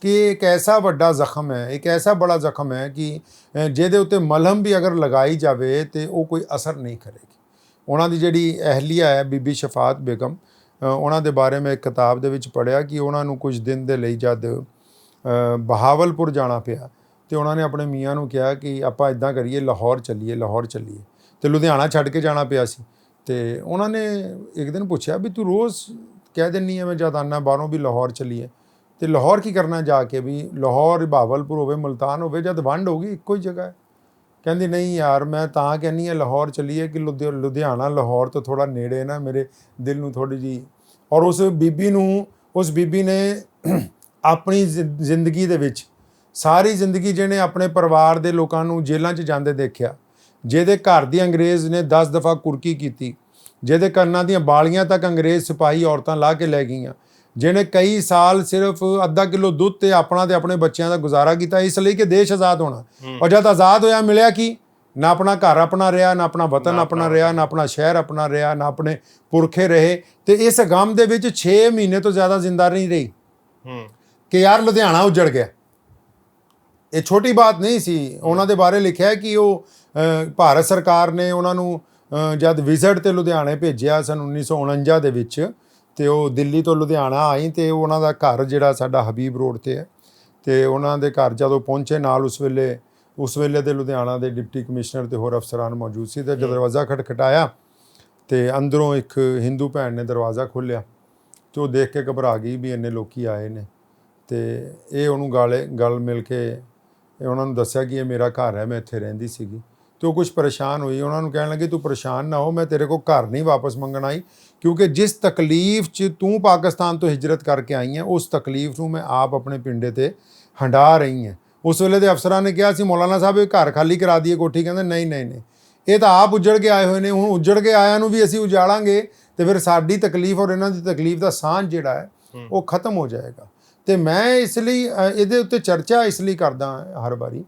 ਕਿ ਇੱਕ ਐਸਾ ਵੱਡਾ ਜ਼ਖਮ ਹੈ, ਇੱਕ ਐਸਾ ਬੜਾ ਜ਼ਖਮ ਹੈ ਕਿ ਜਿਹਦੇ ਉੱਤੇ ਮਲਹਮ ਵੀ ਅਗਰ ਲਗਾਈ ਜਾਵੇ ਤੇ ਉਹ ਕੋਈ ਅਸਰ ਨਹੀਂ ਕਰੇਗੀ। ਉਹਨਾਂ ਦੀ ਜਿਹੜੀ ਅਹਲੀਆ ਹੈ, ਬੀਬੀ ਸ਼ਫਾਤ ਬੇਗਮ ਉਹਨਾਂ ਦੇ ਬਾਰੇ ਮੈਂ ਇੱਕ ਕਿਤਾਬ ਦੇ ਵਿੱਚ ਪੜ੍ਹਿਆ ਕਿ ਉਹਨਾਂ ਨੂੰ ਕੁਝ ਦਿਨ ਦੇ ਲਈ ਜਦ ਬਹਾਵਲਪੁਰ ਜਾਣਾ ਪਿਆ ਤੇ ਉਹਨਾਂ ਨੇ ਆਪਣੇ ਮੀਆਂ ਨੂੰ ਕਿਹਾ ਕਿ ਆਪਾਂ ਇਦਾਂ ਕਰੀਏ, ਲਾਹੌਰ ਚੱਲੀਏ ਲਾਹੌਰ ਚੱਲੀਏ। ਤੇ ਲੁਧਿਆਣਾ ਛੱਡ ਕੇ ਜਾਣਾ ਪਿਆ ਸੀ। ਤੇ ਉਹਨਾਂ ਨੇ ਇੱਕ ਦਿਨ ਪੁੱਛਿਆ ਵੀ ਤੂੰ ਰੋਜ਼ ਕਹਿ ਦਿੰਨੀ ਹੈ ਮੈਂ ਜਦ ਆਨਾ, ਬਾਹਰੋਂ ਵੀ ਲਾਹੌਰ ਚੱਲੀਏ। ਤੇ ਲਾਹੌਰ ਕੀ ਕਰਨਾ ਜਾ ਕੇ ਵੀ ਲਾਹੌਰ ਬਹਾਵਲਪੁਰ ਹੋਵੇ, ਮੁਲਤਾਨ ਹੋਵੇ ਜਦ ਵੰਡ ਹੋਗੀ ਇੱਕੋ ਹੀ ਜਗ੍ਹਾ ਹੈ। ਕਹਿੰਦੀ, ਨਹੀਂ ਯਾਰ, ਮੈਂ ਤਾਂ ਕਹਿੰਨੀ ਆ ਲਾਹੌਰ ਚੱਲੀਏ ਕਿ ਲੁਧਿ- ਲੁਧਿਆਣਾ, ਲਾਹੌਰ ਤੋਂ ਥੋੜਾ ਨੇੜੇ ਨਾ ਮੇਰੇ ਦਿਲ ਨੂੰ ਥੋੜੀ ਜੀ ਔਰ ਉਸ ਬੀਬੀ ਨੂੰ, ਉਸ ਬੀਬੀ ਨੇ ਆਪਣੀ ਜ਼ਿ- ਜ਼ਿੰਦਗੀ ਦੇ ਵਿੱਚ ਸਾਰੀ ਜ਼ਿੰਦਗੀ ਜਿਹਨੇ ਆਪਣੇ ਪਰਿਵਾਰ ਦੇ ਲੋਕਾਂ ਨੂੰ ਜੇਲ੍ਹਾਂ 'ਚ ਜਾਂਦੇ ਦੇਖਿਆ, ਜਿਹਦੇ ਘਰ ਦੀ ਅੰਗਰੇਜ਼ ਨੇ 10 ਦਫਾ ਕੁਰਕੀ ਕੀਤੀ, ਜਿਹਦੇ ਕੰਨਾਂ ਦੀਆਂ ਬਾਲੀਆਂ ਤੱਕ ਅੰਗਰੇਜ਼ ਸਿਪਾਹੀ ਔਰਤਾਂ ਲਾ ਕੇ ਲੈ ਗਈਆਂ ਜਿਹਨੇ ਕਈ ਸਾਲ ਸਿਰਫ ਅੱਧਾ ਕਿਲੋ ਦੁੱਧ ਤੇ ਆਪਣਾ ਤੇ ਆਪਣੇ ਬੱਚਿਆਂ ਦਾ ਗੁਜ਼ਾਰਾ ਕੀਤਾ ਇਸ ਲਈ ਕਿ ਦੇਸ਼ ਆਜ਼ਾਦ ਹੋਣਾ। ਔਰ ਜਦ ਆਜ਼ਾਦ ਹੋਇਆ ਮਿਲਿਆ ਕੀ? ਨਾ ਆਪਣਾ ਘਰ ਆਪਣਾ ਰਿਹਾ ਨਾ ਆਪਣਾ ਵਤਨ ਆਪਣਾ ਰਿਹਾ ਨਾ ਆਪਣਾ ਸ਼ਹਿਰ ਆਪਣਾ ਰਿਹਾ ਨਾ ਆਪਣੇ ਪੁਰਖੇ ਰਹੇ। ਤੇ ਇਸ ਗਮ ਦੇ ਵਿੱਚ 6 ਮਹੀਨੇ ਤੋਂ ਜ਼ਿਆਦਾ ਜ਼ਿੰਦਾ ਨਹੀਂ ਰਹੀ। ਹੂੰ। ਕਿ ਯਾਰ ਲੁਧਿਆਣਾ ਉਜੜ ਗਿਆ। ਇਹ ਛੋਟੀ ਬਾਤ ਨਹੀਂ ਸੀ। ਉਹਨਾਂ ਦੇ ਬਾਰੇ ਲਿਖਿਆ ਕਿ ਉਹ ਭਾਰਤ ਸਰਕਾਰ ਨੇ ਉਹਨਾਂ ਨੂੰ ਜਦ ਵਿਜ਼ਿਟ ਤੇ ਲੁਧਿਆਣੇ ਭੇਜਿਆ ਸਨ 1949 ਦੇ ਵਿੱਚ ਤੇ ਉਹ ਦਿੱਲੀ ਤੋਂ ਲੁਧਿਆਣਾ ਆਈ ਤੇ ਉਹਨਾਂ ਦਾ ਘਰ ਜਿਹੜਾ ਸਾਡਾ ਹਬੀਬ ਰੋਡ ਤੇ ਹੈ। ਤੇ ਉਹਨਾਂ ਦੇ ਘਰ ਜਦੋਂ ਪਹੁੰਚੇ ਨਾਲ ਉਸ ਵੇਲੇ ਉਸ ਵੇਲੇ ਦੇ ਲੁਧਿਆਣਾ ਦੇ ਡਿਪਟੀ ਕਮਿਸ਼ਨਰ ਤੇ ਹੋਰ ਅਫਸਰਾਨ ਮੌਜੂਦ ਸੀ ਤੇ ਜਦ ਦਰਵਾਜ਼ਾ ਖਟਖਟਾਇਆ ਤੇ ਅੰਦਰੋਂ ਇੱਕ ਹਿੰਦੂ ਭੈਣ ਨੇ ਦਰਵਾਜ਼ਾ ਖੋਲ੍ਹਿਆ ਤੇ ਉਹ ਦੇਖ ਕੇ ਘਬਰਾ ਗਈ ਵੀ ਇੰਨੇ ਲੋਕੀ ਆਏ ਨੇ। ਤੇ ਇਹ ਉਹਨੂੰ ਗਾਲੇ, ਗਲ ਮਿਲ ਕੇ ਇਹ ਉਹਨਾਂ ਨੂੰ ਦੱਸਿਆ ਕਿ ਇਹ ਮੇਰਾ ਘਰ ਹੈ, ਮੈਂ ਇੱਥੇ ਰਹਿੰਦੀ ਸੀਗੀ। ਤੇ ਉਹ ਕੁਝ ਪਰੇਸ਼ਾਨ ਹੋਈ ਉਹਨਾਂ ਨੂੰ ਕਹਿਣ ਲੱਗੇ ਤੂੰ ਪਰੇਸ਼ਾਨ ਨਾ ਹੋ ਮੈਂ ਤੇਰੇ ਕੋਲ ਘਰ ਨਹੀਂ ਵਾਪਸ ਮੰਗਣ ਆਈ ਕਿਉਂਕਿ ਜਿਸ ਤਕਲੀਫ 'ਚ ਤੂੰ ਪਾਕਿਸਤਾਨ ਤੋਂ ਹਿਜਰਤ ਕਰਕੇ ਆਈ ਹੈ ਉਸ ਤਕਲੀਫ ਨੂੰ ਮੈਂ ਆਪ ਆਪਣੇ ਪਿੰਡੇ ਤੇ ਹੰਡਾ ਰਹੀ ਹਾਂ। ਉਸ ਵੇਲੇ ਦੇ ਅਫਸਰਾਂ ਨੇ ਕਿਹਾ ਸੀ ਮੌਲਾਨਾ ਸਾਹਿਬ ਇਹ ਘਰ ਖਾਲੀ ਕਰਾ ਦਈਏ ਕੋਠੀ ਕਹਿੰਦੇ ਨਹੀਂ ਨਹੀਂ ਨਹੀਂ ਇਹ ਤਾਂ ਆਪ ਉੱਜੜ ਕੇ ਆਏ ਹੋਏ ਨੇ ਹੁਣ ਉੱਜੜ ਕੇ ਆਇਆਂ ਨੂੰ ਵੀ ਅਸੀਂ ਉਜਾੜਾਂਗੇ ਤੇ ਫਿਰ ਸਾਡੀ ਤਕਲੀਫ ਔਰ ਇਹਨਾਂ ਦੀ ਤਕਲੀਫ ਦਾ ਸਾਂਝ ਜਿਹੜਾ ਹੈ ਉਹ ਖਤਮ ਹੋ ਜਾਏਗਾ। ਤੇ ਮੈਂ ਇਸ ਲਈ ਇਹਦੇ ਉੱਤੇ ਚਰਚਾ ਇਸ ਲਈ ਕਰਦਾ ਹਰ ਵਾਰੀ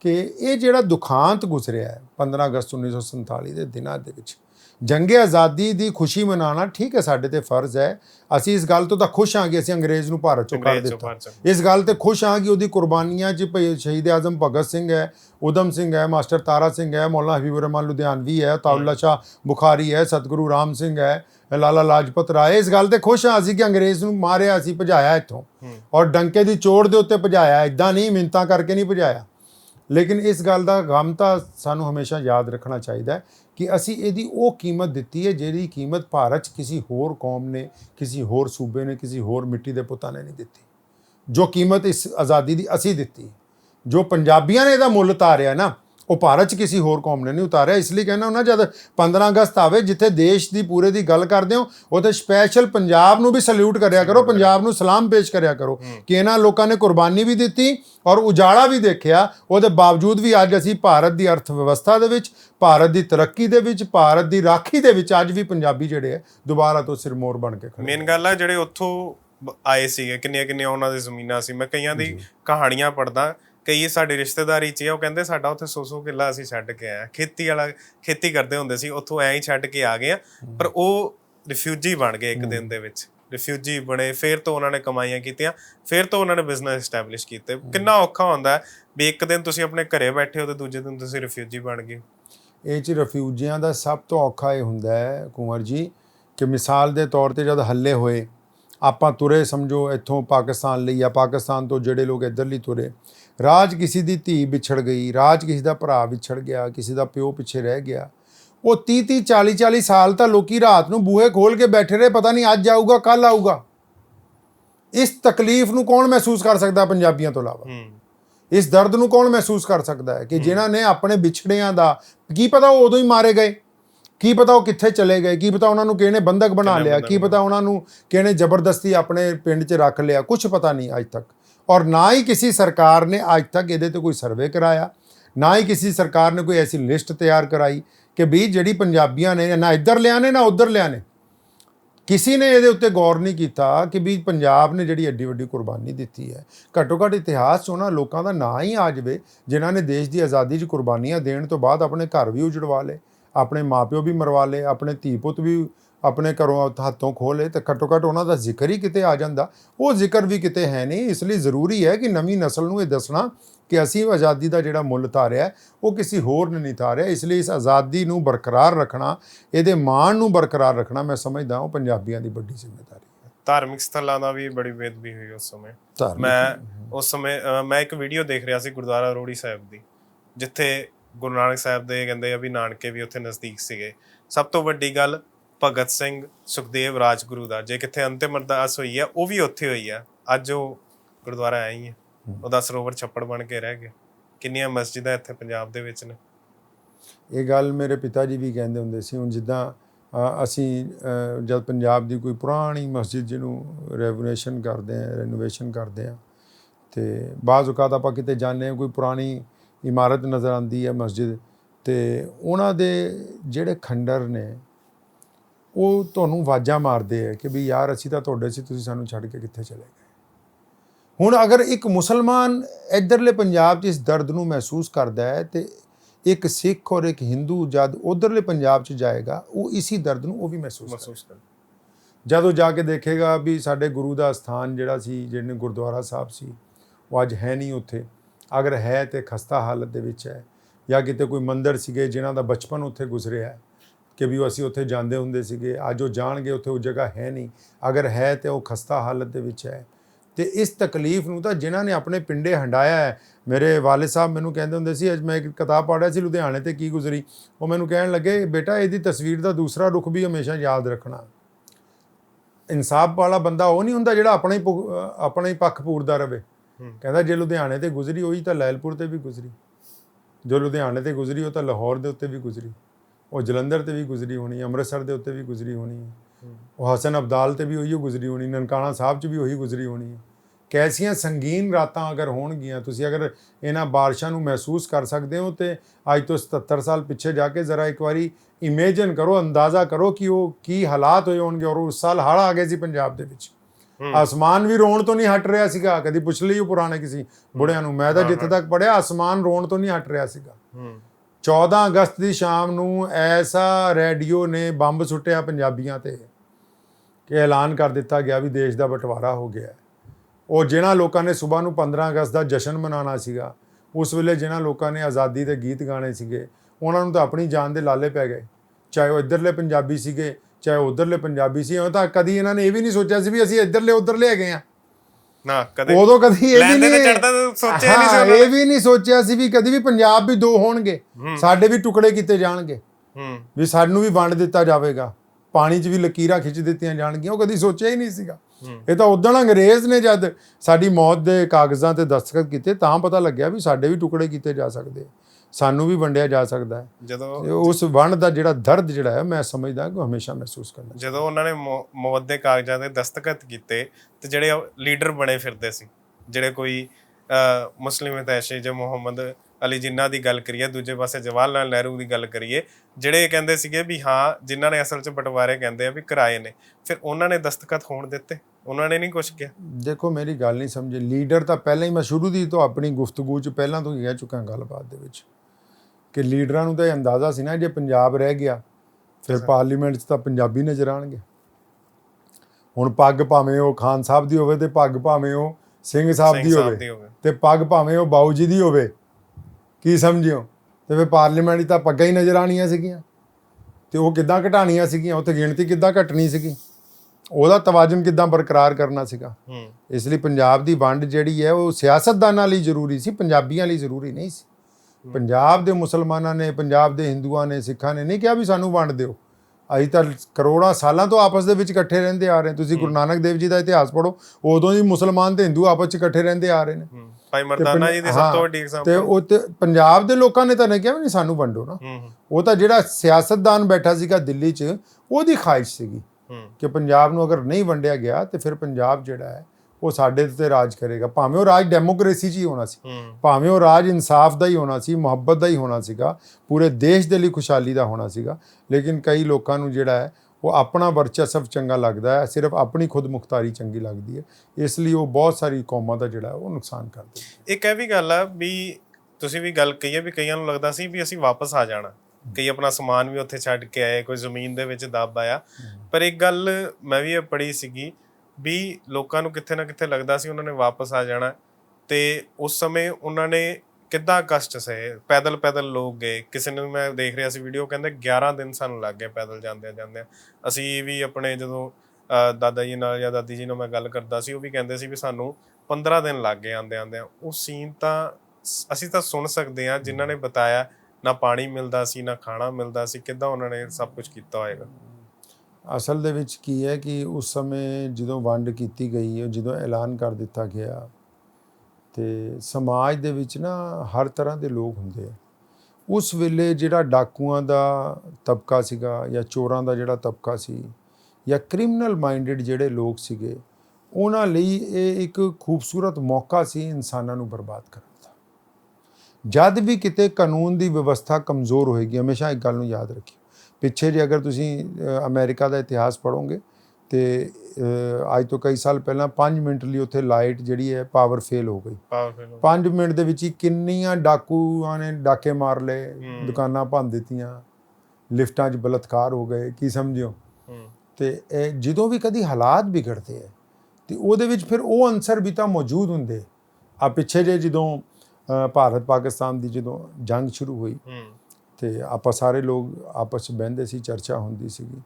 ਕਿ ਇਹ ਜਿਹੜਾ ਦੁਖਾਂਤ ਗੁਜ਼ਰਿਆ ਹੈ 15 ਅਗਸਤ 1947 ਦੇ ਦਿਨਾਂ ਦੇ ਵਿੱਚ ਜੰਗੇ ਆਜ਼ਾਦੀ ਦੀ ਖੁਸ਼ੀ ਮਨਾਉਣਾ ਠੀਕ ਹੈ ਸਾਡੇ ਤੇ ਫਰਜ਼ ਹੈ। ਅਸੀਂ ਇਸ ਗੱਲ ਤੋਂ ਤਾਂ ਖੁਸ਼ ਹਾਂ ਕਿ ਅਸੀਂ ਅੰਗਰੇਜ਼ ਨੂੰ ਭਾਰਤ ਚੋਂ ਕੱਢ ਦਿੱਤਾ। ਇਸ ਗੱਲ ਤੇ ਖੁਸ਼ ਹਾਂ ਕਿ ਉਹਦੀ ਕੁਰਬਾਨੀਆਂ 'ਚ ਭਈ ਸ਼ਹੀਦ ਆਜ਼ਮ ਭਗਤ ਸਿੰਘ ਹੈ ਉਦਮ ਸਿੰਘ ਹੈ ਮਾਸਟਰ ਤਾਰਾ ਸਿੰਘ ਹੈ ਮੌਲਾਨਾ ਹਬੀਬੁਰ ਰਹਿਮਾਨ ਲੁਧਿਆਣਵੀ ਹੈ ਤਾਉਲਾ ਸ਼ਾਹ ਬੁਖਾਰੀ ਹੈ ਸਤਿਗੁਰੂ ਰਾਮ ਸਿੰਘ ਹੈ ਲਾਲਾ ਲਾਜਪਤ ਰਾਏ। ਇਸ ਗੱਲ ਤੇ ਖੁਸ਼ ਹਾਂ ਅਸੀਂ ਕਿ ਅੰਗਰੇਜ਼ ਨੂੰ ਮਾਰਿਆ ਅਸੀਂ ਭਜਾਇਆ ਇੱਥੋਂ। ਔਰ ਡੰਕੇ ਦੀ ਚੋੜ ਦੇ ਉੱਤੇ ਭਜਾਇਆ ਇਦਾਂ ਨਹੀਂ ਮਿੰਤਾ ਕਰਕੇ ਨਹੀਂ ਭਜਾਇਆ। ਲੇਕਿਨ ਇਸ ਗੱਲ ਦਾ ਗਮ ਤਾਂ ਸਾਨੂੰ ਹਮੇਸ਼ਾ ਯਾਦ ਰੱਖਣਾ ਚਾਹੀਦਾ ਹੈ ਕਿ ਅਸੀਂ ਇਹਦੀ ਉਹ ਕੀਮਤ ਦਿੱਤੀ ਹੈ ਜਿਹੜੀ ਕੀਮਤ ਭਾਰਤ 'ਚ ਕਿਸੇ ਹੋਰ ਕੌਮ ਨੇ, ਕਿਸੇ ਹੋਰ ਸੂਬੇ ਨੇ, ਕਿਸੇ ਹੋਰ ਮਿੱਟੀ ਦੇ ਪੁੱਤਾਂ ਨੇ ਨਹੀਂ ਦਿੱਤੀ। ਜੋ ਕੀਮਤ ਇਸ ਆਜ਼ਾਦੀ ਦੀ ਅਸੀਂ ਦਿੱਤੀ, ਜੋ ਪੰਜਾਬੀਆਂ ਨੇ ਇਹਦਾ ਮੁੱਲ ਉਤਾਰਿਆ ਨਾ ਉਹ ਭਾਰਤ 'ਚ ਕਿਸੇ ਹੋਰ ਕੌਮ ਨੇ ਨਹੀਂ ਉਤਾਰਿਆ ਇਸ ਲਈ ਕਹਿੰਦਾ ਉਹਨਾਂ ਜਦ 15 ਅਗਸਤ ਆਵੇ ਜਿੱਥੇ ਦੇਸ਼ ਦੀ ਪੂਰੇ ਦੀ ਗੱਲ ਕਰਦੇ ਹੋ ਉੱਥੇ ਸਪੈਸ਼ਲ ਪੰਜਾਬ ਨੂੰ ਵੀ ਸਲੂਟ ਕਰਿਆ ਕਰੋ ਪੰਜਾਬ ਨੂੰ ਸਲਾਮ ਪੇਸ਼ ਕਰਿਆ ਕਰੋ। ਕਿ ਇਹਨਾਂ ਲੋਕਾਂ ਨੇ ਕੁਰਬਾਨੀ ਵੀ ਦਿੱਤੀ ਔਰ ਉਜਾੜਾ ਵੀ ਦੇਖਿਆ ਉਹਦੇ ਬਾਵਜੂਦ ਵੀ ਅੱਜ ਅਸੀਂ ਭਾਰਤ ਦੀ ਅਰਥ ਵਿਵਸਥਾ ਦੇ ਵਿੱਚ ਭਾਰਤ ਦੀ ਤਰੱਕੀ ਦੇ ਵਿੱਚ ਭਾਰਤ ਦੀ ਰਾਖੀ ਦੇ ਵਿੱਚ ਅੱਜ ਵੀ ਪੰਜਾਬੀ ਜਿਹੜੇ ਹੈ ਦੁਬਾਰਾ ਤੋਂ ਸਿਰਮੌਰ ਬਣ ਕੇ ਖੜੇ ਮੇਨ ਗੱਲ ਆ ਜਿਹੜੇ ਉੱਥੋਂ ਆਏ ਸੀਗੇ ਕਿੰਨੀਆਂ ਕਿੰਨੀਆਂ ਉਹਨਾਂ ਦੀ ਜ਼ਮੀਨਾਂ ਸੀ। ਮੈਂ ਕਈਆਂ ਦੀ ਕਹਾਣੀਆਂ ਪੜਦਾ ਕਈ ਸਾਡੇ ਰਿਸ਼ਤੇਦਾਰੀ ਚ ਆ ਉਹ ਕਹਿੰਦੇ ਸਾਡਾ ਉੱਥੇ 100-100 ਕਿੱਲਾ ਅਸੀਂ ਛੱਡ ਕੇ ਆਏ ਆ ਖੇਤੀ ਵਾਲਾ ਖੇਤੀ ਕਰਦੇ ਹੁੰਦੇ ਸੀ ਉੱਥੋਂ ਐਂ ਹੀ ਛੱਡ ਕੇ ਆ ਗਏ ਆ ਪਰ ਉਹ ਰਿਫਿਊਜੀ ਬਣ ਗਏ ਇੱਕ ਦਿਨ ਦੇ ਵਿੱਚ। ਰਿਫਿਊਜੀ ਬਣੇ ਫਿਰ ਤੋਂ ਉਹਨਾਂ ਨੇ ਕਮਾਈਆਂ ਕੀਤੀਆਂ ਫਿਰ ਤੋਂ ਉਹਨਾਂ ਨੇ ਬਿਜ਼ਨਸ ਐਸਟੈਬਲਿਸ਼ ਕੀਤੇ। ਕਿੰਨਾ ਔਖਾ ਹੁੰਦਾ ਵੀ ਇੱਕ ਦਿਨ ਤੁਸੀਂ ਆਪਣੇ ਘਰੇ ਬੈਠੇ ਹੋ ਤੇ ਦੂਜੇ ਦਿਨ ਤੁਸੀਂ ਰਿਫਿਊਜੀ ਬਣ ਗਏ। ਇਹ ਚ ਰਫਿਊਜੀਆਂ ਦਾ ਸਭ ਤੋਂ ਔਖਾ ਇਹ ਹੁੰਦਾ ਹੈ ਕੁੰਵਰ ਜੀ ਕਿ ਮਿਸਾਲ ਦੇ ਤੌਰ ਤੇ ਜਦ ਹੱਲੇ ਹੋਏ ਆਪਾਂ ਤੁਰੇ ਸਮਝੋ ਇੱਥੋਂ ਪਾਕਿਸਤਾਨ ਲਈ ਜਾਂ ਪਾਕਿਸਤਾਨ ਤੋਂ ਜਿਹੜੇ ਲੋਕ ਇੱਧਰਲੀ ਤੁਰੇ ਰਾਜ ਕਿਸੇ ਦੀ ਧੀ ਵਿਛੜ ਗਈ ਰਾਜ ਕਿਸੇ ਦਾ ਭਰਾ ਵਿਛੜ ਗਿਆ ਕਿਸੇ ਦਾ ਪਿਓ ਪਿੱਛੇ ਰਹਿ ਗਿਆ। ਉਹ 30 30 40 40 ਸਾਲ ਤਾਂ ਲੋਕੀ ਰਾਤ ਨੂੰ ਬੂਹੇ ਖੋਲ ਕੇ ਬੈਠੇ ਰਹੇ ਪਤਾ ਨਹੀਂ ਅੱਜ ਆਊਗਾ ਕੱਲ ਆਊਗਾ। ਇਸ ਤਕਲੀਫ ਨੂੰ ਕੌਣ ਮਹਿਸੂਸ ਕਰ ਸਕਦਾ ਪੰਜਾਬੀਆਂ ਤੋਂ ਇਲਾਵਾ? ਇਸ ਦਰਦ ਨੂੰ ਕੌਣ ਮਹਿਸੂਸ ਕਰ ਸਕਦਾ ਹੈ? ਕਿ ਜਿਨ੍ਹਾਂ ਨੇ ਆਪਣੇ ਵਿਛੜਿਆਂ ਦਾ ਕੀ ਪਤਾ ਉਹ ਉਦੋਂ ਹੀ ਮਾਰੇ ਗਏ? ਕੀ ਪਤਾ ਉਹ ਕਿੱਥੇ ਚਲੇ ਗਏ? ਕੀ ਪਤਾ ਉਹਨਾਂ ਨੂੰ ਕਿਹਨੇ ਬੰਦਕ ਬਣਾ ਲਿਆ? ਕੀ ਪਤਾ ਉਹਨਾਂ ਨੂੰ ਕਿਹਨੇ ਜ਼ਬਰਦਸਤੀ ਆਪਣੇ ਪਿੰਡ 'ਚ ਰੱਖ ਲਿਆ? ਕੁਝ ਪਤਾ ਨਹੀਂ ਅੱਜ ਤੱਕ। ਔਰ ਨਾ ਹੀ ਕਿਸੇ ਸਰਕਾਰ ਨੇ ਅੱਜ ਤੱਕ ਇਹਦੇ ਤੇ ਕੋਈ ਸਰਵੇ ਕਰਾਇਆ, ਨਾ ਹੀ ਕਿਸੇ ਸਰਕਾਰ ਨੇ ਕੋਈ ਐਸੀ ਲਿਸਟ ਤਿਆਰ ਕਰਾਈ ਕਿ ਵੀ ਜਿਹੜੀ ਪੰਜਾਬੀਆਂ ਨੇ ਨਾ ਇੱਧਰ ਲਿਆਣੇ ਨਾ ਉੱਧਰ ਲਿਆਣੇ ਕਿਸੇ ਨੇ ਇਹਦੇ ਉੱਤੇ ਗੌਰ ਨਹੀਂ ਕੀਤਾ ਕਿ ਵੀ ਪੰਜਾਬ ਨੇ ਜਿਹੜੀ ਐਡੀ ਵੱਡੀ ਕੁਰਬਾਨੀ ਦਿੱਤੀ ਹੈ। ਘੱਟੋ ਘੱਟ ਇਤਿਹਾਸ 'ਚ ਉਹਨਾਂ ਲੋਕਾਂ ਦਾ ਨਾਂ ਹੀ ਆ ਜਾਵੇ, ਜਿਨ੍ਹਾਂ ਨੇ ਦੇਸ਼ ਦੀ ਆਜ਼ਾਦੀ 'ਚ ਕੁਰਬਾਨੀਆਂ ਦੇਣ ਤੋਂ ਬਾਅਦ ਆਪਣੇ ਘਰ ਵੀ ਉਜੜਵਾ ਲਏ, ਆਪਣੇ ਮਾਪਿਓ ਵੀ ਮਰਵਾ ਲਏ, ਆਪਣੇ ਧੀ ਪੁੱਤ ਵੀ ਆਪਣੇ ਘਰੋਂ ਹੱਥ- ਖੋਲੇ ਤੇ ਘੱਟੋ ਘੱਟ ਉਹਨਾਂ ਦਾ ਜ਼ਿਕਰ ਹੀ ਕਿਤੇ ਆ ਜਾਂਦਾ। ਉਹ ਜ਼ਿਕਰ ਵੀ ਕਿਤੇ ਹੈ ਨਹੀਂ ਇਸ ਲਈ ਜ਼ਰੂਰੀ ਹੈ ਕਿ ਨਵੀਂ ਨਸਲ ਨੂੰ ਇਹ ਦੱਸਣਾ ਕਿ ਅਸੀਂ ਆਜ਼ਾਦੀ ਦਾ ਜਿਹੜਾ ਮੁੱਲ ਤਾਰਿਆ ਹੈ, ਉਹ ਕਿਸੇ ਹੋਰ ਨੇ ਨਹੀਂ ਤਾਰਿਆ ਇਸ ਲਈ ਇਸ ਆਜ਼ਾਦੀ ਨੂੰ ਬਰਕਰਾਰ ਰੱਖਣਾ ਇਹਦੇ ਮਾਣ ਨੂੰ ਬਰਕਰਾਰ ਰੱਖਣਾ ਮੈਂ ਸਮਝਦਾ ਉਹ ਪੰਜਾਬੀਆਂ ਦੀ ਵੱਡੀ ਜ਼ਿੰਮੇਵਾਰੀ ਹੈ। ਧਾਰਮਿਕ ਸਥਲਾਂ ਦਾ ਵੀ ਬੜੀ ਬੇਦਬੀ ਹੋਈ ਉਸ ਸਮੇਂ। ਮੈਂ ਉਸ ਸਮੇਂ ਮੈਂ ਇੱਕ ਵੀਡੀਓ ਦੇਖ ਰਿਹਾ ਸੀ ਗੁਰਦੁਆਰਾ ਰੋੜੀ ਸਾਹਿਬ ਦੀ ਜਿੱਥੇ ਗੁਰੂ ਨਾਨਕ ਸਾਹਿਬ ਦੇ ਕਹਿੰਦੇ ਆ ਵੀ ਨਾਨਕੇ ਵੀ ਉੱਥੇ ਨਜ਼ਦੀਕ ਸੀਗੇ। ਸਭ ਤੋਂ ਵੱਡੀ ਗੱਲ ਭਗਤ ਸਿੰਘ ਸੁਖਦੇਵ ਰਾਜਗੁਰੂ ਦਾ ਜੇ ਕਿੱਥੇ ਅੰਤਿਮ ਅਰਦਾਸ ਹੋਈ ਆ ਉਹ ਵੀ ਉੱਥੇ ਹੋਈ ਆ ਅੱਜ ਉਹ ਗੁਰਦੁਆਰਾ ਆਇਆ ਹੀ ਹੈ। ਉਹਦਾ ਸਰੋਵਰ ਛੱਪੜ ਬਣ ਕੇ ਰਹਿ ਗਿਆ। ਕਿੰਨੀਆਂ ਮਸਜਿਦਾਂ ਇੱਥੇ ਪੰਜਾਬ ਦੇ ਵਿੱਚ ਨੇ। ਇਹ ਗੱਲ ਮੇਰੇ ਪਿਤਾ ਜੀ ਵੀ ਕਹਿੰਦੇ ਹੁੰਦੇ ਸੀ। ਹੁਣ ਜਿੱਦਾਂ ਅਸੀਂ ਜਦ ਪੰਜਾਬ ਦੀ ਕੋਈ ਪੁਰਾਣੀ ਮਸਜਿਦ ਜਿਹਨੂੰ ਰੈਵੋਨੇਸ਼ਨ ਕਰਦੇ ਆ ਰੈਨੋਵੇਸ਼ਨ ਕਰਦੇ ਆ ਤੇ ਬਾਜ਼ ਔਕਾਤ ਆਪਾਂ ਕਿਤੇ ਜਾਂਦੇ ਹਾਂ ਕੋਈ ਪੁਰਾਣੀ ਇਮਾਰਤ ਨਜ਼ਰ ਆਉਂਦੀ ਹੈ ਮਸਜਿਦ ਤੇ ਉਹਨਾਂ ਦੇ ਜਿਹੜੇ ਖੰਡਰ ਨੇ ਉਹ ਤੁਹਾਨੂੰ ਆਵਾਜ਼ਾਂ ਮਾਰਦੇ ਆ ਕਿ ਵੀ ਯਾਰ ਅਸੀਂ ਤਾਂ ਤੁਹਾਡੇ ਸੀ ਤੁਸੀਂ ਸਾਨੂੰ ਛੱਡ ਕੇ ਕਿੱਥੇ ਚਲੇ ਗਏ? ਹੁਣ ਅਗਰ ਇੱਕ ਮੁਸਲਮਾਨ ਇਧਰਲੇ ਪੰਜਾਬ 'ਚ ਇਸ ਦਰਦ ਨੂੰ ਮਹਿਸੂਸ ਕਰਦਾ ਹੈ ਤੇ ਇੱਕ ਸਿੱਖ ਔਰ ਇੱਕ ਹਿੰਦੂ ਜਦ ਉਧਰਲੇ ਪੰਜਾਬ 'ਚ ਜਾਏਗਾ ਉਹ ਇਸੀ ਦਰਦ ਨੂੰ ਉਹ ਵੀ ਮਹਿਸੂਸ ਕਰੇਗਾ। ਮਹਿਸੂਸ ਕਰ ਜਦ ਉਹ ਜਾ ਕੇ ਦੇਖੇਗਾ ਵੀ ਸਾਡੇ ਗੁਰੂ ਦਾ ਸਥਾਨ ਜਿਹੜਾ ਸੀ ਜਿਹੜੇ ਗੁਰਦੁਆਰਾ ਸਾਹਿਬ ਸੀ ਉਹ ਅੱਜ ਹੈ ਨਹੀਂ ਉੱਥੇ। ਅਗਰ ਹੈ ਤੇ ਖਸਤਾ ਹਾਲਤ ਦੇ ਵਿੱਚ ਹੈ ਜਾਂ ਕਿਤੇ ਕੋਈ ਮੰਦਿਰ ਸੀਗੇ ਜਿਨ੍ਹਾਂ ਦਾ ਬਚਪਨ ਉੱਥੇ ਗੁਜ਼ਰਿਆ ਹੈ ਕਿ ਵੀ ਅਸੀਂ ਉੱਥੇ ਜਾਂਦੇ ਹੁੰਦੇ ਸੀਗੇ ਅੱਜ ਉਹ ਜਾਣਗੇ ਉੱਥੇ ਉਹ ਜਗ੍ਹਾ ਹੈ ਨਹੀਂ। ਅਗਰ ਹੈ ਤੇ ਉਹ ਖਸਤਾ ਹਾਲਤ ਦੇ ਵਿੱਚ ਹੈ। ਤੇ ਇਸ ਤਕਲੀਫ ਨੂੰ ਤਾਂ ਜਿਨ੍ਹਾਂ ਨੇ ਆਪਣੇ ਪਿੰਡੇ ਹੰਡਾਇਆ ਹੈ ਮੇਰੇ ਵਾਲਿਦ ਸਾਹਿਬ ਮੈਨੂੰ ਕਹਿੰਦੇ ਹੁੰਦੇ ਸੀ ਅੱਜ ਮੈਂ ਇੱਕ ਕਿਤਾਬ ਪੜ੍ਹਿਆ ਸੀ ਲੁਧਿਆਣੇ ਤੇ ਕੀ ਗੁਜ਼ਰੀ। ਉਹ ਮੈਨੂੰ ਕਹਿਣ ਲੱਗੇ ਬੇਟਾ ਇਹਦੀ ਤਸਵੀਰ ਦਾ ਦੂਸਰਾ ਰੁਖ ਵੀ ਹਮੇਸ਼ਾ ਯਾਦ ਰੱਖਣਾ। ਇਨਸਾਫ ਵਾਲਾ ਬੰਦਾ ਉਹ ਨਹੀਂ ਹੁੰਦਾ ਜਿਹੜਾ ਆਪਣਾ ਹੀ ਆਪਣਾ ਪੱਖ ਪੂਰਦਾ ਰਵੇ। ਹੂੰ। ਕਹਿੰਦਾ ਜੇ ਲੁਧਿਆਣੇ ਤੇ ਗੁਜ਼ਰੀ ਹੋਈ ਤਾਂ ਲੈਲਪੁਰ ਤੇ ਵੀ ਗੁਜ਼ਰੀ। ਜੋ ਲੁਧਿਆਣੇ ਤੇ ਗੁਜ਼ਰੀ ਉਹ ਤਾਂ ਲਾਹੌਰ ਦੇ ਉੱਤੇ ਵੀ ਗੁਜ਼ਰੀ। ਉਹ ਜਲੰਧਰ ਤੇ ਵੀ ਗੁਜ਼ਰੀ ਹੋਣੀ ਅੰਮ੍ਰਿਤਸਰ ਦੇ ਉੱਤੇ ਵੀ ਗੁਜ਼ਰੀ ਹੋਣੀ ਹੈ। ਉਹ ਹਸਨ ਅਬਦਾਲ ਤੇ ਵੀ ਉਹੀ ਗੁਜ਼ਰੀ ਹੋਣੀ ਨਨਕਾਣਾ ਸਾਹਿਬ 'ਚ ਵੀ ਉਹੀ ਗੁਜ਼ਰੀ ਹੋਣੀ ਹੈ। ਕੈਸੀਆਂ ਸੰਗੀਨ ਰਾਤਾਂ ਅਗਰ ਹੋਣਗੀਆਂ ਤੁਸੀਂ ਅਗਰ ਇਹਨਾਂ ਬਾਰਿਸ਼ਾਂ ਨੂੰ ਮਹਿਸੂਸ ਕਰ ਸਕਦੇ ਹੋ ਤੇ ਅੱਜ ਤੋਂ 77 ਸਾਲ ਪਿੱਛੇ ਜਾ ਕੇ ਜ਼ਰਾ ਇੱਕ ਵਾਰੀ ਇਮੇਜਿਨ ਕਰੋ ਅੰਦਾਜ਼ਾ ਕਰੋ ਕਿ ਉਹ ਕੀ ਹਾਲਾਤ ਹੋਏ ਹੋਣਗੇ ਔਰ ਉਸ ਸਾਲ ਹੜ੍ਹ ਆ ਗਏ ਸੀ ਪੰਜਾਬ ਦੇ ਵਿੱਚ। ਆਸਮਾਨ ਵੀ ਰੋਣ ਤੋਂ ਨਹੀਂ ਹਟ ਰਿਹਾ ਸੀਗਾ ਕਦੀ ਪੁੱਛ ਲਈ ਉਹ ਪੁਰਾਣੇ ਕਿਸੇ ਬੁੜਿਆਂ ਨੂੰ। ਮੈਂ ਤਾਂ ਜਿੱਥੇ ਤੱਕ ਪੜਿਆ ਆਸਮਾਨ ਰੋਣ ਤੋਂ ਨਹੀਂ ਹਟ ਰਿਹਾ ਸੀਗਾ। 14 ਅਗਸਤ ਦੀ ਸ਼ਾਮ ਨੂੰ ਐਸਾ ਰੇਡੀਓ ਨੇ ਬੰਬ ਸੁੱਟਿਆ ਪੰਜਾਬੀਆਂ ਤੇ ਕਿ ਐਲਾਨ ਕਰ ਦਿੱਤਾ ਗਿਆ ਵੀ ਦੇਸ਼ ਦਾ ਬਟਵਾਰਾ ਹੋ ਗਿਆ ਉਹ ਜਿਹਨਾਂ ਲੋਕਾਂ ਨੇ ਸਵੇਰ ਨੂੰ 15 ਅਗਸਤ ਦਾ ਜਸ਼ਨ ਮਨਾਉਣਾ ਸੀਗਾ, ਉਸ ਵੇਲੇ ਜਿਹਨਾਂ ਲੋਕਾਂ ਨੇ ਆਜ਼ਾਦੀ ਦੇ ਗੀਤ ਗਾਣੇ ਸੀਗੇ, ਉਹਨਾਂ ਨੂੰ ਤਾਂ ਆਪਣੀ ਜਾਨ ਦੇ ਲਾਲੇ ਪੈ ਗਏ। ਚਾਹੇ ਉਹ ਇੱਧਰਲੇ ਪੰਜਾਬੀ ਸੀਗੇ, ਚਾਹੇ ਉਧਰਲੇ ਪੰਜਾਬੀ ਸੀ, ਉਹ ਤਾਂ ਕਦੀ ਇਹਨਾਂ ਨੇ ਇਹ ਵੀ ਨਹੀਂ ਸੋਚਿਆ ਸੀ ਵੀ ਅਸੀਂ ਇੱਧਰਲੇ ਉਧਰਲੇ ਹੈਗੇ ਆ ਨਾ ਕਦੇ ਉਦੋਂ ਕਦੀ ਇਹ ਵੀ ਲੈਂਦੇ ਤੇ ਨਹੀਂ ਤਾਂ ਸੋਚਿਆ ਨਹੀਂ ਸੀ ਹਾਂ, ਉਹਨਾਂ ਇਹ ਵੀ ਨਹੀਂ ਸੋਚਿਆ ਸੀ ਵੀ ਕਦੀ ਵੀ ਪੰਜਾਬ ਵੀ ਦੋ ਹੋਣਗੇ ਸਾਡੇ ਵੀ ਟੁਕੜੇ ਕੀਤੇ ਜਾਣਗੇ। ਹੂੰ। ਵੀ ਸਾਨੂੰ ਵੀ ਵੰਡ ਦਿੱਤਾ ਜਾਵੇਗਾ ਪਾਣੀ 'ਚ ਵੀ ਲਕੀਰਾਂ ਖਿੱਚ ਦਿੱਤੀਆਂ ਜਾਣਗੀਆਂ ਉਹ ਕਦੀ ਸੋਚਿਆ ਹੀ ਨਹੀਂ ਸੀਗਾ। ਇਹ ਤਾਂ ਉਦੋਂ ਅੰਗਰੇਜ਼ ਨੇ ਜਦ ਸਾਡੀ ਮੌਤ ਦੇ ਕਾਗਜ਼ਾਂ ਤੇ ਦਸਤਖਤ ਕੀਤੇ ਤਾਂ ਪਤਾ ਲੱਗਿਆ ਵੀ ਸਾਡੇ ਵੀ ਟੁਕੜੇ ਕੀਤੇ ਜਾ ਸਕਦੇ ਆ। ਸਾਨੂੰ ਵੀ ਵੰਡਿਆ ਜਾ ਸਕਦਾ ਹੈ। ਜਦੋਂ ਉਸ ਵੰਡ ਦਾ ਜਿਹੜਾ ਦਰਦ ਜਿਹੜਾ ਹੈ ਮੈਂ ਸਮਝਦਾ ਕਿ ਹਮੇਸ਼ਾ ਮਹਿਸੂਸ ਕਰਨਾ ਜਦੋਂ ਉਹਨਾਂ ਨੇ ਮੌ- ਮੌਤ ਦੇ ਕਾਗਜ਼ਾਂ ਤੇ ਦਸਤਖਤ ਕੀਤੇ ਤੇ ਜਿਹੜੇ ਲੀਡਰ ਬਣੇ ਫਿਰਦੇ ਸੀ ਜਿਹੜੇ ਕੋਈ ਮੁਸਲਿਮ ਇਤਿਹਾਸੀ ਜੇ ਮੁਹੰਮਦ ਅਲੀ ਜਿੰਨਾ ਦੀ ਗੱਲ ਕਰੀਏ ਦੂਜੇ ਪਾਸੇ ਜਵਾਹਰ ਲਾਲ ਨਹਿਰੂ ਦੀ ਗੱਲ ਕਰੀਏ ਜਿਹੜੇ ਕਹਿੰਦੇ ਸੀਗੇ ਵੀ ਹਾਂ ਜਿਨ੍ਹਾਂ ਨੇ ਅਸਲ 'ਚ ਬਟਵਾਰੇ ਕਹਿੰਦੇ ਆ ਵੀ ਕਿਰਾਏ ਨੇ ਫਿਰ ਉਹਨਾਂ ਨੇ ਦਸਤਖਤ ਹੋਣ ਦਿੱਤੇ ਉਹਨਾਂ ਨੇ ਨਹੀਂ ਕੁਝ ਕਿਹਾ। ਦੇਖੋ ਮੇਰੀ ਗੱਲ ਨਹੀਂ ਸਮਝੇ। ਲੀਡਰ ਤਾਂ ਪਹਿਲਾਂ ਹੀ ਮੈਂ ਸ਼ੁਰੂ ਦੀ ਤੋਂ ਆਪਣੀ ਗੁਫ਼ਤਗੂ 'ਚ ਪਹਿਲਾਂ ਤੋਂ ਹੀ ਕਹਿ ਚੁੱਕਾ ਗੱਲਬਾਤ ਦੇ ਵਿੱਚ। ਕਿ ਲੀਡਰਾਂ ਨੂੰ ਤਾਂ ਇਹ ਅੰਦਾਜ਼ਾ ਸੀ ਨਾ ਜੇ ਪੰਜਾਬ ਰਹਿ ਗਿਆ ਫਿਰ ਪਾਰਲੀਮੈਂਟ 'ਚ ਤਾਂ ਪੰਜਾਬੀ ਨਜ਼ਰ ਆਣਗੇ ਹੁਣ ਪੱਗ ਭਾਵੇਂ ਉਹ ਖਾਨ ਸਾਹਿਬ ਦੀ ਹੋਵੇ ਤੇ ਪੱਗ ਭਾਵੇਂ ਉਹ ਸਿੰਘ ਸਾਹਿਬ ਦੀ ਹੋਵੇ ਤੇ ਪੱਗ ਭਾਵੇਂ ਉਹ ਬਾਊ ਜੀ ਦੀ ਹੋਵੇ ਕੀ ਸਮਝਿਓ? ਤੇ ਫਿਰ ਪਾਰਲੀਮੈਂਟ 'ਚ ਤਾਂ ਪੱਗਾਂ ਹੀ ਨਜ਼ਰ ਆਣੀਆਂ ਸੀਗੀਆਂ। ਤੇ ਉਹ ਕਿੱਦਾਂ ਘਟਾਣੀਆਂ ਸੀਗੀਆਂ? ਉੱਥੇ ਗਿਣਤੀ ਕਿੱਦਾਂ ਘਟਣੀ ਸੀਗੀ? ਉਹਦਾ ਤਵਾਜ਼ਨ ਕਿੱਦਾਂ ਬਰਕਰਾਰ ਕਰਨਾ ਸੀਗਾ? ਇਸ ਲਈ ਪੰਜਾਬ ਦੀ ਵੰਡ ਜਿਹੜੀ ਹੈ ਉਹ ਸਿਆਸਤਦਾਨਾਂ ਲਈ ਜ਼ਰੂਰੀ ਸੀ ਪੰਜਾਬੀਆਂ ਲਈ ਜ਼ਰੂਰੀ ਨਹੀਂ ਸੀ। ਪੰਜਾਬ ਦੇ ਮੁਸਲਮਾਨਾਂ ਨੇ ਪੰਜਾਬ ਦੇ ਹਿੰਦੂਆਂ ਨੇ ਸਿੱਖਾਂ ਨੇ ਨਹੀਂ ਕਿਹਾ ਵੀ ਸਾਨੂੰ ਵੰਡ ਦਿਓ। ਅਸੀਂ ਤਾਂ ਕਰੋੜਾਂ ਸਾਲਾਂ ਤੋਂ ਆਪਸ ਦੇ ਵਿੱਚ ਇਕੱਠੇ ਰਹਿੰਦੇ ਆ ਰਹੇ ਤੁਸੀਂ ਗੁਰੂ ਨਾਨਕ ਦੇਵ ਜੀ ਦਾ ਇਤਿਹਾਸ ਪੜ੍ਹੋ ਉਦੋਂ ਹੀ ਮੁਸਲਮਾਨ ਤੇ ਹਿੰਦੂ ਆਪਸ 'ਚ ਇਕੱਠੇ ਰਹਿੰਦੇ ਆ ਰਹੇ ਨੇ। ਭਾਈ ਮਰਦਾਨਾ ਜੀ ਦੀ ਸਭ ਤੋਂ ਵੱਡੀ ਤੇ ਐਗਜ਼ਾਮਪਲ ਉਹ ਤੇ ਪੰਜਾਬ ਦੇ ਲੋਕਾਂ ਨੇ ਤਾਂ ਨਹੀਂ ਕਿਹਾ ਵੀ ਨਹੀਂ ਸਾਨੂੰ ਵੰਡੋ ਨਾ। ਉਹ ਤਾਂ ਜਿਹੜਾ ਸਿਆਸਤਦਾਨ ਬੈਠਾ ਸੀਗਾ ਦਿੱਲੀ 'ਚ ਉਹਦੀ ਖਾਹਿਸ਼ ਸੀਗੀ ਕਿ ਪੰਜਾਬ ਨੂੰ ਅਗਰ ਨਹੀਂ ਵੰਡਿਆ ਗਿਆ ਤੇ ਫਿਰ ਪੰਜਾਬ ਜਿਹੜਾ ਹੈ ਉਹ ਸਾਡੇ ਤੇ ਰਾਜ ਕਰੇਗਾ। ਭਾਵੇਂ ਉਹ ਰਾਜ ਡੈਮੋਕ੍ਰੇਸੀ 'ਚ ਹੀ ਹੋਣਾ ਸੀ। ਹੂੰ। ਭਾਵੇਂ ਉਹ ਰਾਜ ਇਨਸਾਫ ਦਾ ਹੀ ਹੋਣਾ ਸੀ ਮੁਹੱਬਤ ਦਾ ਹੀ ਹੋਣਾ ਸੀਗਾ ਪੂਰੇ ਦੇਸ਼ ਦੇ ਲਈ ਖੁਸ਼ਹਾਲੀ ਦਾ ਹੋਣਾ ਸੀਗਾ। ਲੇਕਿਨ ਕਈ ਲੋਕਾਂ ਨੂੰ ਜਿਹੜਾ ਹੈ ਉਹ ਆਪਣਾ ਵਰਚਸਵ ਚੰਗਾ ਲੱਗਦਾ ਹੈ ਸਿਰਫ ਆਪਣੀ ਖੁਦ ਮੁਖਤਾਰੀ ਚੰਗੀ ਲੱਗਦੀ ਹੈ। ਇਸ ਲਈ ਉਹ ਬਹੁਤ ਸਾਰੀ ਕੌਮਾਂ ਦਾ ਜਿਹੜਾ ਉਹ ਨੁਕਸਾਨ ਕਰਦੇ ਇੱਕ ਇਹ ਵੀ ਗੱਲ ਆ ਵੀ ਤੁਸੀਂ ਵੀ ਗੱਲ ਕਹੀ ਹੈ ਵੀ ਕਈਆਂ ਨੂੰ ਲੱਗਦਾ ਸੀ ਵੀ ਅਸੀਂ ਵਾਪਸ ਆ ਜਾਣਾ। ਕਈ ਆਪਣਾ ਸਮਾਨ ਵੀ ਉੱਥੇ ਛੱਡ ਕੇ ਆਏ ਕੋਈ ਜ਼ਮੀਨ ਦੇ ਵਿੱਚ ਦੱਬ ਆਇਆ। ਪਰ ਇੱਕ ਗੱਲ ਮੈਂ ਵੀ ਇਹ ਪੜ੍ਹੀ ਸੀਗੀ ਵੀ ਲੋਕਾਂ ਨੂੰ ਕਿੱਥੇ ਨਾ ਕਿੱਥੇ ਲੱਗਦਾ ਸੀ ਉਹਨਾਂ ਨੇ ਵਾਪਸ ਆ ਜਾਣਾ ਤੇ ਉਸ ਸਮੇਂ ਉਹਨਾਂ ਨੇ ਕਿੱਦਾਂ ਕਸ਼ਟ ਸਹੇ? ਪੈਦਲ ਪੈਦਲ ਲੋਕ ਗਏ। ਕਿਸੇ ਨੂੰ ਮੈਂ ਦੇਖ ਰਿਹਾ ਸੀ ਵੀਡੀਓ ਕਹਿੰਦੇ 11 ਦਿਨ ਸਾਨੂੰ ਲੱਗ ਗਏ ਪੈਦਲ ਜਾਂਦੇ ਜਾਂਦੇ ਅਸੀਂ ਵੀ ਆਪਣੇ ਜਦੋਂ ਦਾਦਾ ਜੀ ਨਾਲ ਜਾਂ ਦਾਦੀ ਜੀ ਨਾਲ ਮੈਂ ਗੱਲ ਕਰਦਾ ਸੀ, ਉਹ ਵੀ ਕਹਿੰਦੇ ਸੀ ਵੀ ਸਾਨੂੰ 15 ਦਿਨ ਲੱਗ ਗਏ ਆਂਦੇ ਆਂਦੇ ਉਹ ਸੀਨ ਤਾਂ ਅਸੀਂ ਤਾਂ ਸੁਣ ਸਕਦੇ ਹਾਂ ਜਿਨ੍ਹਾਂ ਨੇ ਬਤਾਇਆ, ਨਾ ਪਾਣੀ ਮਿਲਦਾ ਸੀ, ਨਾ ਖਾਣਾ ਮਿਲਦਾ ਸੀ, ਕਿੱਦਾਂ ਉਹਨਾਂ ਨੇ ਸਭ ਕੁਝ ਕੀਤਾ ਹੋਏਗਾ। ਅਸਲ ਦੇ ਵਿੱਚ ਕੀ ਹੈ ਕਿ ਉਸ ਸਮੇਂ ਜਦੋਂ ਵੰਡ ਕੀਤੀ ਗਈ, ਉਹ ਜਦੋਂ ਐਲਾਨ ਕਰ ਦਿੱਤਾ ਗਿਆ, ਤੇ ਸਮਾਜ ਦੇ ਵਿੱਚ ਨਾ ਹਰ ਤਰ੍ਹਾਂ ਦੇ ਲੋਕ ਹੁੰਦੇ ਆ। ਉਸ ਵੇਲੇ ਜਿਹੜਾ ਡਾਕੂਆਂ ਦਾ ਤਬਕਾ ਸੀਗਾ ਜਾਂ ਚੋਰਾਂ ਦਾ ਜਿਹੜਾ ਤਬਕਾ ਸੀ ਜਾਂ ਕ੍ਰਿਮੀਨਲ ਮਾਈਂਡਡ ਜਿਹੜੇ ਲੋਕ ਸੀਗੇ, ਉਹਨਾਂ ਲਈ ਇਹ ਇੱਕ ਖੂਬਸੂਰਤ ਮੌਕਾ ਸੀ ਇਨਸਾਨਾਂ ਨੂੰ ਬਰਬਾਦ ਕਰਨ ਦਾ। ਜਦ ਵੀ ਕਿਤੇ ਕਾਨੂੰਨ ਦੀ ਵਿਵਸਥਾ ਕਮਜ਼ੋਰ ਹੋਏਗੀ, ਹਮੇਸ਼ਾ ਇੱਕ ਗੱਲ ਨੂੰ ਯਾਦ ਰੱਖਿਓ ਪਿੱਛੇ ਜੇ ਅਗਰ ਤੁਸੀਂ ਅਮਰੀਕਾ ਦਾ ਇਤਿਹਾਸ ਪੜ੍ਹੋਗੇ ਤੇ ਅੱਜ ਤੋਂ ਕਈ ਸਾਲ ਪਹਿਲਾਂ 5 ਮਿੰਟ ਲਈ ਉੱਥੇ ਲਾਈਟ ਜਿਹੜੀ ਹੈ ਪਾਵਰ ਫੇਲ ਹੋ ਗਈ। ਪਾਵਰਫੁਲ 5 ਮਿੰਟ ਦੇ ਵਿੱਚ ਹੀ ਕਿੰਨੀਆਂ ਡਾਕੂਆਂ ਨੇ ਡਾਕੇ ਮਾਰ ਲਏ। ਦੁਕਾਨਾਂ ਭੰਨ ਦਿੱਤੀਆਂ ਲਿਫਟਾਂ 'ਚ ਬਲਤਕਾਰ ਹੋ ਗਏ ਕੀ ਸਮਝਿਓ? ਤੇ ਇਹ ਜਦੋਂ ਵੀ ਕਦੀ ਹਾਲਾਤ ਵਿਗੜਦੇ ਹੈ ਤੇ ਉਹਦੇ ਵਿੱਚ ਫਿਰ ਉਹ ਅਨਸਰ ਵੀ ਤਾਂ ਮੌਜੂਦ ਹੁੰਦੇ ਆ। ਪਿੱਛੇ ਜੇ ਜਦੋਂ ਭਾਰਤ ਪਾਕਿਸਤਾਨ ਦੀ ਜਦੋਂ ਜੰਗ ਸ਼ੁਰੂ ਹੋਈ ਤੇ ਆਪਾਂ ਸਾਰੇ ਲੋਕ ਆਪਸ ਚ ਬਹਿੰਦੇ ਸੀ, ਚਰਚਾ ਹੁੰਦੀ ਸੀਗੀ।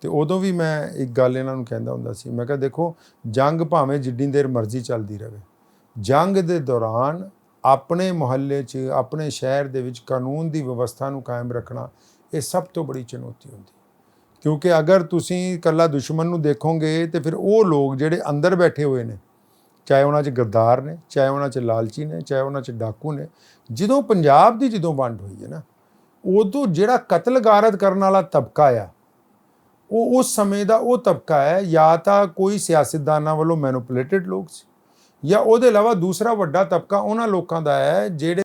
ਤੇ ਉਦੋਂ ਵੀ ਮੈਂ ਇੱਕ ਗੱਲ ਇਹਨਾਂ ਨੂੰ ਕਹਿੰਦਾ ਹੁੰਦਾ ਸੀ, ਮੈਂ ਕਿਹਾ ਦੇਖੋ, ਜੰਗ ਭਾਵੇਂ ਜਿੱਡੀ ਦੇਰ ਮਰਜ਼ੀ ਚੱਲਦੀ ਰਹੇ ਜੰਗ ਦੇ ਦੌਰਾਨ ਆਪਣੇ ਮੁਹੱਲੇ 'ਚ, ਆਪਣੇ ਸ਼ਹਿਰ ਦੇ ਵਿੱਚ ਕਾਨੂੰਨ ਦੀ ਵਿਵਸਥਾ ਨੂੰ ਕਾਇਮ ਰੱਖਣਾ, ਇਹ ਸਭ ਤੋਂ ਬੜੀ ਚੁਣੌਤੀ ਹੁੰਦੀ। ਕਿਉਂਕਿ ਅਗਰ ਤੁਸੀਂ ਇਕੱਲਾ ਦੁਸ਼ਮਣ ਨੂੰ ਦੇਖੋਗੇ, ਤੇ ਫਿਰ ਉਹ ਲੋਕ ਜਿਹੜੇ ਅੰਦਰ ਬੈਠੇ ਹੋਏ ਨੇ, ਚਾਹੇ ਉਹਨਾਂ 'ਚ ਗੱਦਾਰ ਨੇ, ਚਾਹੇ ਉਹਨਾਂ 'ਚ ਲਾਲਚੀ ਨੇ, ਚਾਹੇ ਉਹਨਾਂ 'ਚ ਡਾਕੂ ਨੇ, ਜਦੋਂ ਪੰਜਾਬ ਦੀ ਜਦੋਂ ਵੰਡ ਹੋਈ ਹੈ ਨਾ ਉਦੋਂ ਜਿਹੜਾ ਕਤਲ ਗਾਰਤ ਕਰਨ ਵਾਲਾ ਤਬਕਾ ਆ, ਉਹ ਉਸ ਸਮੇਂ ਦਾ ਉਹ ਤਬਕਾ ਹੈ, ਜਾਂ ਤਾਂ ਕੋਈ ਸਿਆਸਤਦਾਨਾਂ ਵੱਲੋਂ ਮੈਨੂਪੂਲੇਟਡ ਲੋਕ ਸੀ, ਜਾਂ ਉਹਦੇ ਇਲਾਵਾ ਦੂਸਰਾ ਵੱਡਾ ਤਬਕਾ ਉਹਨਾਂ ਲੋਕਾਂ ਦਾ ਹੈ, ਜਿਹੜੇ